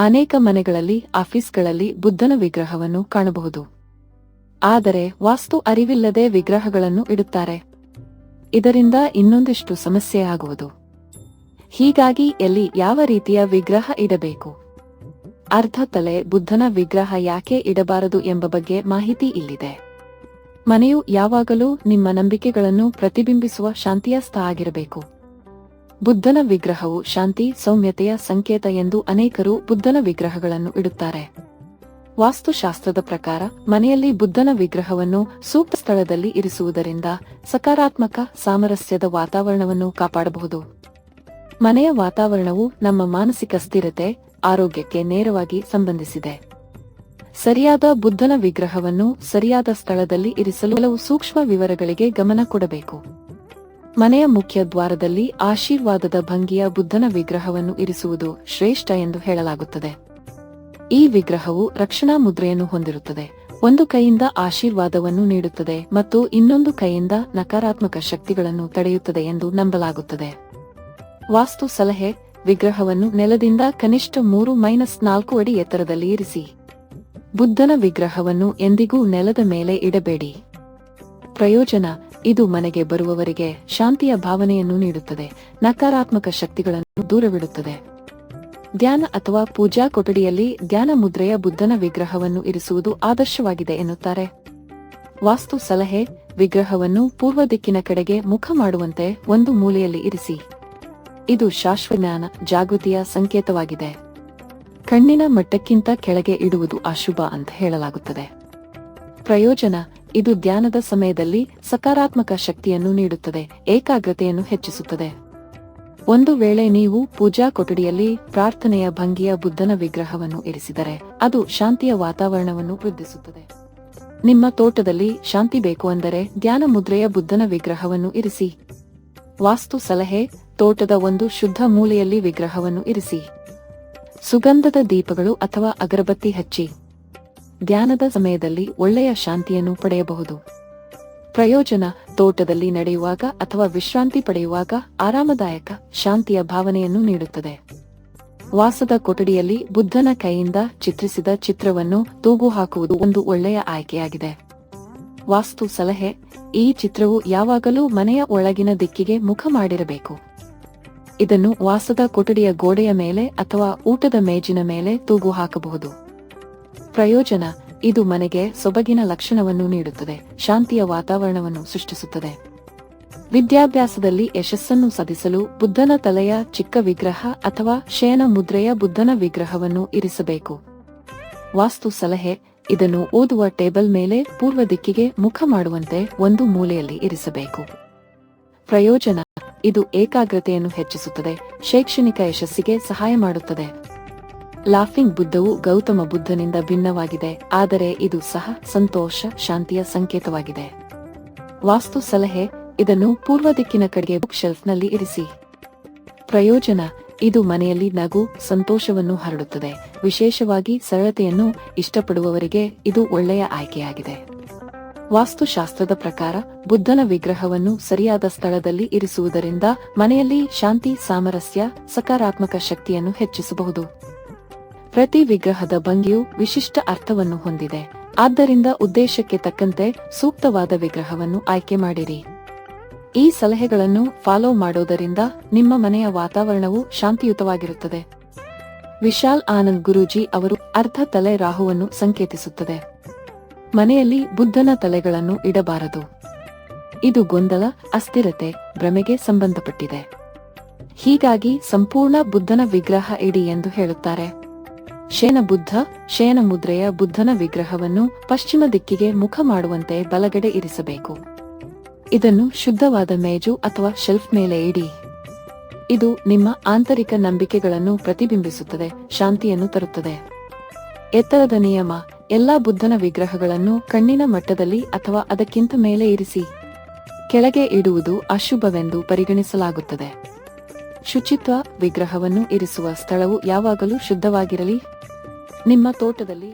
ಅನೇಕ ಮನೆಗಳಲ್ಲಿ, ಆಫೀಸ್ಗಳಲ್ಲಿ ಬುದ್ಧನ ವಿಗ್ರಹವನ್ನು ಕಾಣಬಹುದು. ಆದರೆ ವಾಸ್ತು ಅರಿವಿಲ್ಲದೆ ವಿಗ್ರಹಗಳನ್ನು ಇಡುತ್ತಾರೆ. ಇದರಿಂದ ಇನ್ನೊಂದಿಷ್ಟು ಸಮಸ್ಯೆ ಆಗುವುದು. ಹೀಗಾಗಿ ಎಲ್ಲಿ ಯಾವ ರೀತಿಯ ವಿಗ್ರಹ ಇಡಬೇಕು? ಅರ್ಧ ತಲೆ ಬುದ್ಧನ ವಿಗ್ರಹ ಯಾಕೆ ಇಡಬಾರದು ಎಂಬ ಬಗ್ಗೆ ಮಾಹಿತಿ ಇಲ್ಲಿದೆ. ಮನೆಯು ಯಾವಾಗಲೂ ನಿಮ್ಮ ನಂಬಿಕೆಗಳನ್ನು ಪ್ರತಿಬಿಂಬಿಸುವ ಶಾಂತಿಯ ಸ್ಥಳ ಆಗಿರಬೇಕು. ಬುದ್ಧನ ವಿಗ್ರಹವು ಶಾಂತಿ, ಸೌಮ್ಯತೆಯ ಸಂಕೇತ ಎಂದು ಅನೇಕರು ಬುದ್ಧನ ವಿಗ್ರಹಗಳನ್ನು ಇಡುತ್ತಾರೆ. ವಾಸ್ತುಶಾಸ್ತ್ರದ ಪ್ರಕಾರ, ಮನೆಯಲ್ಲಿ ಬುದ್ಧನ ವಿಗ್ರಹವನ್ನು ಸೂಕ್ತ ಸ್ಥಳದಲ್ಲಿ ಇರಿಸುವುದರಿಂದ ಸಕಾರಾತ್ಮಕ, ಸಾಮರಸ್ಯದ ವಾತಾವರಣವನ್ನು ಕಾಪಾಡಬಹುದು. ಮನೆಯ ವಾತಾವರಣವು ನಮ್ಮ ಮಾನಸಿಕ ಸ್ಥಿರತೆ, ಆರೋಗ್ಯಕ್ಕೆ ನೇರವಾಗಿ ಸಂಬಂಧಿಸಿದೆ. ಸರಿಯಾದ ಬುದ್ಧನ ವಿಗ್ರಹವನ್ನು ಸರಿಯಾದ ಸ್ಥಳದಲ್ಲಿ ಇರಿಸಲು ಕೆಲವು ಸೂಕ್ಷ್ಮ ವಿವರಗಳಿಗೆ ಗಮನ ಕೊಡಬೇಕು. ಮನೆಯ ಮುಖ್ಯ ದ್ವಾರದಲ್ಲಿ ಆಶೀರ್ವಾದದ ಭಂಗಿಯ ಬುದ್ಧನ ವಿಗ್ರಹವನ್ನು ಇರಿಸುವುದು ಶ್ರೇಷ್ಠ ಎಂದು ಹೇಳಲಾಗುತ್ತದೆ. ಈ ವಿಗ್ರಹವು ರಕ್ಷಣಾ ಮುದ್ರೆಯನ್ನು ಹೊಂದಿರುತ್ತದೆ. ಒಂದು ಕೈಯಿಂದ ಆಶೀರ್ವಾದವನ್ನು ನೀಡುತ್ತದೆ ಮತ್ತು ಇನ್ನೊಂದು ಕೈಯಿಂದ ನಕಾರಾತ್ಮಕ ಶಕ್ತಿಗಳನ್ನು ತಡೆಯುತ್ತದೆ ಎಂದು ನಂಬಲಾಗುತ್ತದೆ. ವಾಸ್ತು ಸಲಹೆ, ವಿಗ್ರಹವನ್ನು ನೆಲದಿಂದ ಕನಿಷ್ಠ ಮೂರು ಮೈನಸ್ ನಾಲ್ಕು ಅಡಿ ಎತ್ತರದಲ್ಲಿ ಇರಿಸಿ. ಬುದ್ಧನ ವಿಗ್ರಹವನ್ನು ಎಂದಿಗೂ ನೆಲದ ಮೇಲೆ ಇಡಬೇಡಿ. ಪ್ರಯೋಜನ ಇದು ಮನೆಗೆ ಬರುವವರಿಗೆ ಶಾಂತಿಯ ಭಾವನೆಯನ್ನು ನೀಡುತ್ತದೆ, ನಕಾರಾತ್ಮಕ ಶಕ್ತಿಗಳನ್ನು ದೂರವಿಡುತ್ತದೆ. ಧ್ಯಾನ ಅಥವಾ ಪೂಜಾ ಕೊಠಡಿಯಲ್ಲಿ ಧ್ಯಾನ ಮುದ್ರೆಯ ಬುದ್ಧನ ವಿಗ್ರಹವನ್ನು ಇರಿಸುವುದು ಆದರ್ಶವಾಗಿದೆ ಎನ್ನುತ್ತಾರೆ. ವಾಸ್ತು ಸಲಹೆ, ವಿಗ್ರಹವನ್ನು ಪೂರ್ವ ದಿಕ್ಕಿನ ಕಡೆಗೆ ಮುಖ ಮಾಡುವಂತೆ ಒಂದು ಮೂಲೆಯಲ್ಲಿ ಇರಿಸಿ. ಇದು ಶಾಶ್ವಜ್ಞಾನ ಜಾಗೃತಿಯ ಸಂಕೇತವಾಗಿದೆ. ಕಣ್ಣಿನ ಮಟ್ಟಕ್ಕಿಂತ ಕೆಳಗೆ ಇಡುವುದು ಅಶುಭ ಅಂತ ಹೇಳಲಾಗುತ್ತದೆ. ಪ್ರಯೋಜನ ಇದು ಧ್ಯಾನದ ಸಮಯದಲ್ಲಿ ಸಕಾರಾತ್ಮಕ ಶಕ್ತಿಯನ್ನು ನೀಡುತ್ತದೆ, ಏಕಾಗ್ರತೆಯನ್ನು ಹೆಚ್ಚಿಸುತ್ತದೆ. ಒಂದು ವೇಳೆ ನೀವು ಪೂಜಾ ಕೊಠಡಿಯಲ್ಲಿ ಪ್ರಾರ್ಥನೆಯ ಭಂಗಿಯ ಬುದ್ಧನ ವಿಗ್ರಹವನ್ನು ಇರಿಸಿದರೆ, ಅದು ಶಾಂತಿಯ ವಾತಾವರಣವನ್ನು ವೃದ್ಧಿಸುತ್ತದೆ. ನಿಮ್ಮ ತೋಟದಲ್ಲಿ ಶಾಂತಿ ಬೇಕು ಅಂದರೆ ಧ್ಯಾನ ಮುದ್ರೆಯ ಬುದ್ಧನ ವಿಗ್ರಹವನ್ನು ಇರಿಸಿ. ವಾಸ್ತು ಸಲಹೆ, ತೋಟದ ಒಂದು ಶುದ್ಧ ಮೂಲೆಯಲ್ಲಿ ವಿಗ್ರಹವನ್ನು ಇರಿಸಿ. ಸುಗಂಧದ ದೀಪಗಳು ಅಥವಾ ಅಗರಬತ್ತಿ ಹಚ್ಚಿ. ಧ್ಯಾನದ ಸಮಯದಲ್ಲಿ ಒಳ್ಳೆಯ ಶಾಂತಿಯನ್ನು ಪಡೆಯಬಹುದು. ಪ್ರಯೋಜನ ತೋಟದಲ್ಲಿ ನಡೆಯುವಾಗ ಅಥವಾ ವಿಶ್ರಾಂತಿ ಪಡೆಯುವಾಗ ಆರಾಮದಾಯಕ ಶಾಂತಿಯ ಭಾವನೆಯನ್ನು ನೀಡುತ್ತದೆ. ವಾಸದ ಕೊಠಡಿಯಲ್ಲಿ ಬುದ್ಧನ ಕೈಯಿಂದ ಚಿತ್ರಿಸಿದ ಚಿತ್ರವನ್ನು ತೂಗು ಹಾಕುವುದು ಒಂದು ಒಳ್ಳೆಯ ಆಯ್ಕೆಯಾಗಿದೆ. ವಾಸ್ತು ಸಲಹೆ, ಈ ಚಿತ್ರವು ಯಾವಾಗಲೂ ಮನೆಯ ಒಳಗಿನ ದಿಕ್ಕಿಗೆ ಮುಖ ಮಾಡಿರಬೇಕು. ಇದನ್ನು ವಾಸದ ಕೊಠಡಿಯ ಗೋಡೆಯ ಮೇಲೆ ಅಥವಾ ಊಟದ ಮೇಜಿನ ಮೇಲೆ ತೂಗು ಹಾಕಬಹುದು ಪ್ರಯೋಜನ, ಇದು ಮನೆಗೆ ಸೊಬಗಿನ ಲಕ್ಷಣವನ್ನು ನೀಡುತ್ತದೆ, ಶಾಂತಿಯ ವಾತಾವರಣವನ್ನು ಸೃಷ್ಟಿಸುತ್ತದೆ. ವಿದ್ಯಾಭ್ಯಾಸದಲ್ಲಿ ಯಶಸ್ಸನ್ನು ಸಾಧಿಸಲು ಬುದ್ಧನ ತಲೆಯ ಚಿಕ್ಕ ವಿಗ್ರಹ ಅಥವಾ ಶಯನ ಮುದ್ರೆಯ ಬುದ್ಧನ ವಿಗ್ರಹವನ್ನು ಇರಿಸಬೇಕು. ವಾಸ್ತು ಸಲಹೆ, ಇದನ್ನು ಓದುವ ಟೇಬಲ್ ಮೇಲೆ ಪೂರ್ವ ದಿಕ್ಕಿಗೆ ಮುಖ ಮಾಡುವಂತೆ ಒಂದು ಮೂಲೆಯಲ್ಲಿ ಇರಿಸಬೇಕು. ಪ್ರಯೋಜನ, ಇದು ಏಕಾಗ್ರತೆಯನ್ನು ಹೆಚ್ಚಿಸುತ್ತದೆ, ಶೈಕ್ಷಣಿಕ ಯಶಸ್ಸಿಗೆ ಸಹಾಯ ಮಾಡುತ್ತದೆ. ಲಾಫಿಂಗ್ ಬುದ್ಧವು ಗೌತಮ ಬುದ್ಧನಿಂದ ಭಿನ್ನವಾಗಿದೆ, ಆದರೆ ಇದು ಸಹ ಸಂತೋಷ, ಶಾಂತಿಯ ಸಂಕೇತವಾಗಿದೆ. ವಾಸ್ತು ಸಲಹೆ, ಇದನ್ನು ಪೂರ್ವ ದಿಕ್ಕಿನ ಕಡೆಗೆ ಬುಕ್ ಶೆಲ್ಫ್ನಲ್ಲಿ ಇರಿಸಿ. ಪ್ರಯೋಜನ, ಇದು ಮನೆಯಲ್ಲಿ ನಗು, ಸಂತೋಷವನ್ನು ಹರಡುತ್ತದೆ, ವಿಶೇಷವಾಗಿ ಸರಳತೆಯನ್ನು ಇಷ್ಟಪಡುವವರಿಗೆ ಇದು ಒಳ್ಳೆಯ ಆಯ್ಕೆಯಾಗಿದೆ. ವಾಸ್ತುಶಾಸ್ತ್ರದ ಪ್ರಕಾರ, ಬುದ್ಧನ ವಿಗ್ರಹವನ್ನು ಸರಿಯಾದ ಸ್ಥಳದಲ್ಲಿ ಇರಿಸುವುದರಿಂದ ಮನೆಯಲ್ಲಿ ಶಾಂತಿ, ಸಾಮರಸ್ಯ, ಸಕಾರಾತ್ಮಕ ಶಕ್ತಿಯನ್ನು ಹೆಚ್ಚಿಸಬಹುದು. ಪ್ರತಿ ವಿಗ್ರಹದ ಭಂಗಿಯು ವಿಶಿಷ್ಟ ಅರ್ಥವನ್ನು ಹೊಂದಿದೆ. ಆದ್ದರಿಂದ ಉದ್ದೇಶಕ್ಕೆ ತಕ್ಕಂತೆ ಸೂಕ್ತವಾದ ವಿಗ್ರಹವನ್ನು ಆಯ್ಕೆ ಮಾಡಿರಿ. ಈ ಸಲಹೆಗಳನ್ನು ಫಾಲೋ ಮಾಡೋದರಿಂದ ನಿಮ್ಮ ಮನೆಯ ವಾತಾವರಣವು ಶಾಂತಿಯುತವಾಗಿರುತ್ತದೆ. ವಿಶಾಲ್ ಆನಂದ್ ಗುರೂಜಿ ಅವರು ಅರ್ಧ ತಲೆ ರಾಹುವನ್ನು ಸಂಕೇತಿಸುತ್ತದೆ. ಮನೆಯಲ್ಲಿ ಬುದ್ಧನ ತಲೆಗಳನ್ನು ಇಡಬಾರದು. ಇದು ಗೊಂದಲ, ಅಸ್ಥಿರತೆ, ಭ್ರಮೆಗೆ ಸಂಬಂಧಪಟ್ಟಿದೆ. ಹೀಗಾಗಿ ಸಂಪೂರ್ಣ ಬುದ್ಧನ ವಿಗ್ರಹ ಇಡಿ ಎಂದು ಹೇಳುತ್ತಾರೆ. ಶಯನ ಬುದ್ಧ, ಶೇನ ಮುದ್ರೆಯ ಬುದ್ಧನ ವಿಗ್ರಹವನ್ನು ಪಶ್ಚಿಮ ದಿಕ್ಕಿಗೆ ಮುಖ ಮಾಡುವಂತೆ ಬಲಗಡೆ ಇರಿಸಬೇಕು. ಇದನ್ನು ಶುದ್ಧವಾದ ಮೇಜು ಅಥವಾ ಶೆಲ್ಫ್ ಮೇಲೆ ಇಡಿ. ಇದು ನಿಮ್ಮ ಆಂತರಿಕ ನಂಬಿಕೆಗಳನ್ನು ಪ್ರತಿಬಿಂಬಿಸುತ್ತದೆ, ಶಾಂತಿಯನ್ನು ತರುತ್ತದೆ. ಎತ್ತರದ ನಿಯಮ, ಎಲ್ಲಾ ಬುದ್ಧನ ವಿಗ್ರಹಗಳನ್ನು ಕಣ್ಣಿನ ಮಟ್ಟದಲ್ಲಿ ಅಥವಾ ಅದಕ್ಕಿಂತ ಮೇಲೆ ಇರಿಸಿ. ಕೆಳಗೆ ಇಡುವುದು ಅಶುಭವೆಂದು ಪರಿಗಣಿಸಲಾಗುತ್ತದೆ. ಶುಚಿತ್ವ ವಿಗ್ರಹವನ್ನು ಇರಿಸುವ ಸ್ಥಳವು ಯಾವಾಗಲೂ ಶುದ್ಧವಾಗಿರಲಿ. ನಿಮ್ಮ ತೋಟದಲ್ಲಿ